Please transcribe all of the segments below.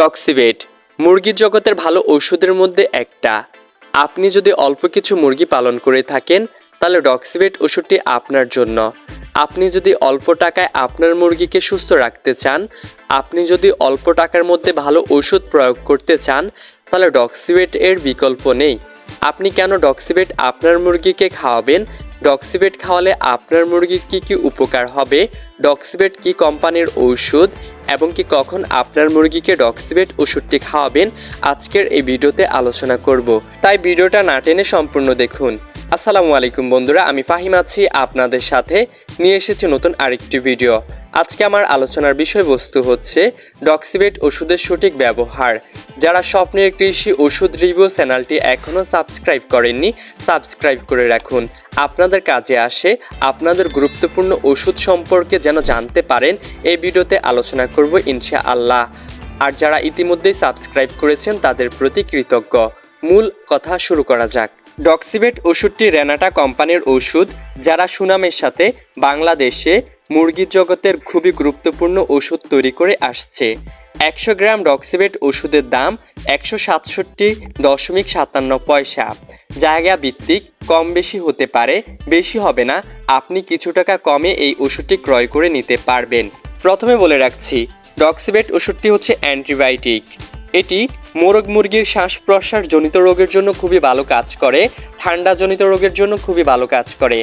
ডক্সিবেট, মুরগি জগতের ভালো ওষুধের মধ্যে একটা। আপনি যদি অল্প কিছু মুরগি পালন করে থাকেন, তাহলে ডক্সিবেট ওষুধটি আপনার জন্য। আপনি যদি অল্প টাকায় আপনার মুরগিকে সুস্থ রাখতে চান, আপনি যদি অল্প টাকার মধ্যে ভালো ওষুধ প্রয়োগ করতে চান, তাহলে ডক্সিবেট এর বিকল্প নেই। আপনি কেন ডক্সিবেট আপনার মুরগিকে খাওয়াবেন? ডক্সিবেট খাওয়ালে আপনার মুরগির কী কী উপকার হবে? ডক্সিবেট কি কোম্পানির ঔষধ? এবং কি কখন আপনার মুরগিকে ডক্সিবেট ওষুধটি খাওয়াবেন, আজকের এই ভিডিওতে আলোচনা করব। তাই ভিডিওটা না টেনে সম্পূর্ণ দেখুন। আসসালামু আলাইকুম বন্ধুরা, আমি ফাহিম আছি আপনাদের সাথে। নিয়ে এসেছি নতুন আরেকটি ভিডিও। আজকে আমার আলোচনার বিষয়বস্তু হচ্ছে ডক্সিবেট ওষুধের সঠিক ব্যবহার। যারা স্বপ্নের কৃষি ওষুধ রিভিউ চ্যানেলটি এখনও সাবস্ক্রাইব করেননি, সাবস্ক্রাইব করে রাখুন। আপনাদের কাজে আসে আপনাদের গুরুত্বপূর্ণ ওষুধ সম্পর্কে যেন জানতে পারেন, এই ভিডিওতে আলোচনা করব ইনশা আল্লাহ আর যারা ইতিমধ্যেই সাবস্ক্রাইব করেছেন, তাদের প্রতি কৃতজ্ঞ। মূল কথা শুরু করা যাক। ডক্সিবেট ওষুধটি রেনাটা কোম্পানির ওষুধ, যারা সুনামের সাথে বাংলাদেশে মুরগির জগতের খুবই গুরুত্বপূর্ণ ওষুধ তৈরি করে আসছে। একশো গ্রাম ডক্সিবেট ওষুধের দাম একশো সাতষট্টি দশমিক সাতান্ন পয়সা। জায়গা ভিত্তিক, কম বেশি হতে পারে, বেশি হবে না। আপনি কিছু টাকা কমে এই ওষুধটি ক্রয় করে নিতে পারবেন। প্রথমে বলে রাখছি ডক্সিবেট ওষুধটি হচ্ছে অ্যান্টিবায়োটিক। এটি মোরগ মুরগির শ্বাস প্রশ্বাস জনিত রোগের জন্য খুবই ভালো কাজ করে, ঠান্ডা জনিত রোগের জন্য খুবই ভালো কাজ করে।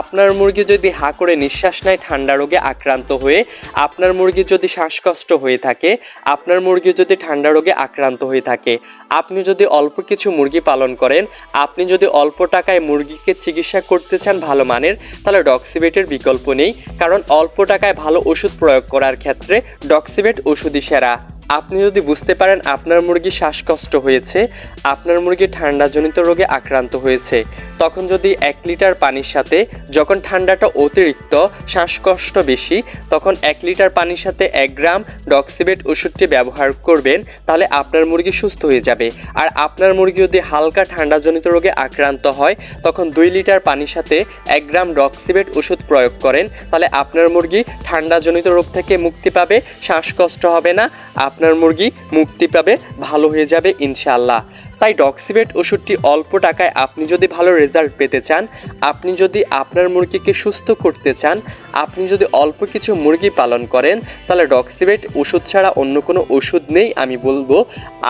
আপনার মুরগি যদি হা করে নিঃশ্বাস নেয়, ঠান্ডা রোগে আক্রান্ত হয়ে আপনার মুরগি যদি শ্বাসকষ্ট হয়ে থাকে, আপনার মুরগি যদি ঠান্ডা রোগে আক্রান্ত হয়ে থাকে, আপনি যদি অল্প কিছু মুরগি পালন করেন, আপনি যদি অল্প টাকায় মুরগিকে চিকিৎসা করতে চান ভালো মানের, তাহলে ডক্সিবেটের বিকল্প নেই। কারণ অল্প টাকায় ভালো ওষুধ প্রয়োগ করার ক্ষেত্রে ডক্সিবেট ওষুধই সেরা। আপনি যদি বুঝতে পারেন আপনার মুরগি শ্বাসকষ্ট হয়েছে, আপনার মুরগি ঠান্ডাজনিত রোগে আক্রান্ত হয়েছে, তখন যদি এক লিটার পানির সাথে, যখন ঠান্ডাটা অতিরিক্ত, শ্বাসকষ্ট বেশি, তখন এক লিটার পানির সাথে এক গ্রাম ডক্সিবেট ওষুধটি ব্যবহার করবেন, তাহলে আপনার মুরগি সুস্থ হয়ে যাবে। আর আপনার মুরগি যদি হালকা ঠান্ডাজনিত রোগে আক্রান্ত হয়, তখন দুই লিটার পানির সাথে এক গ্রাম ডক্সিবেট ওষুধ প্রয়োগ করেন, তাহলে আপনার মুরগি ঠান্ডাজনিত রোগ থেকে মুক্তি পাবে, শ্বাসকষ্ট হবে না আপনার মুরগি মুক্তি পাবে, ভালো হয়ে যাবে ইনশাআল্লাহ। তাই ডক্সিবেট ওষুধটি অল্প টাকায় আপনি যদি ভালো রেজাল্ট পেতে চান, আপনি যদি আপনার মুরগিকে সুস্থ করতে চান, আপনি যদি অল্প কিছু মুরগি পালন করেন, তাহলে ডক্সিবেট ওষুধ ছাড়া অন্য কোনো ওষুধ নেই আমি বলব।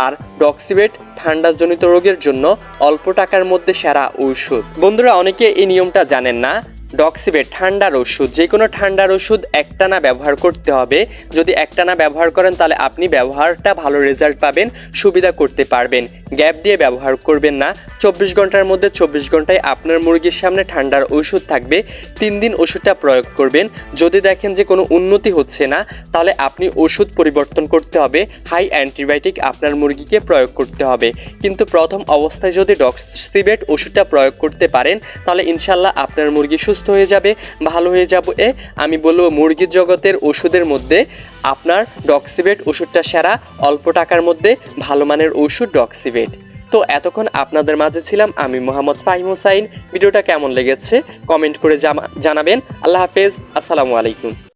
আর ডক্সিবেট ঠান্ডাজনিত রোগের জন্য অল্প টাকার মধ্যে সেরা ঔষধ। বন্ধুরা, অনেকে এই নিয়মটা জানেন না। ডক্সিবেট ঠান্ডার ওষুধ, যে কোনো ঠান্ডার ওষুধ একটানা ব্যবহার করতে হবে। যদি একটানা ব্যবহার করেন, তাহলে আপনি ব্যবহারটা ভালো রেজাল্ট পাবেন, সুবিধা করতে পারবেন। গ্যাপ দিয়ে ব্যবহার করবেন না। চব্বিশ ঘণ্টার মধ্যে চব্বিশ ঘন্টায় আপনার মুরগির সামনে ঠান্ডার ওষুধ থাকবে। তিন দিন ওষুধটা প্রয়োগ করবেন। যদি দেখেন যে কোনো উন্নতি হচ্ছে না, তাহলে আপনি ওষুধ পরিবর্তন করতে হবে। হাই অ্যান্টিবায়োটিক আপনার মুরগিকে প্রয়োগ করতে হবে। কিন্তু প্রথম অবস্থায় যদি ডক্সিবেট ওষুধটা প্রয়োগ করতে পারেন, তাহলে ইনশাল্লাহ আপনার মুরগি সুস্থ হয়ে যাবে, ভালো হয়ে যাবে। এ, আমি বলব মুরগির জগতের ওষুধের মধ্যে আপনার ডক্সিবেট ওষুধটা সেরা, অল্প টাকার মধ্যে ভালো মানের ওষুধ ডক্সিবেট। তো এতক্ষণ আপনাদের মাঝে ছিলাম আমি মোহাম্মদ ফাহিম হোসাইন। ভিডিওটা কেমন লেগেছে? কমেন্ট করে জানাবেন। আল্লাহ হাফেজ। আসসালামু আলাইকুম।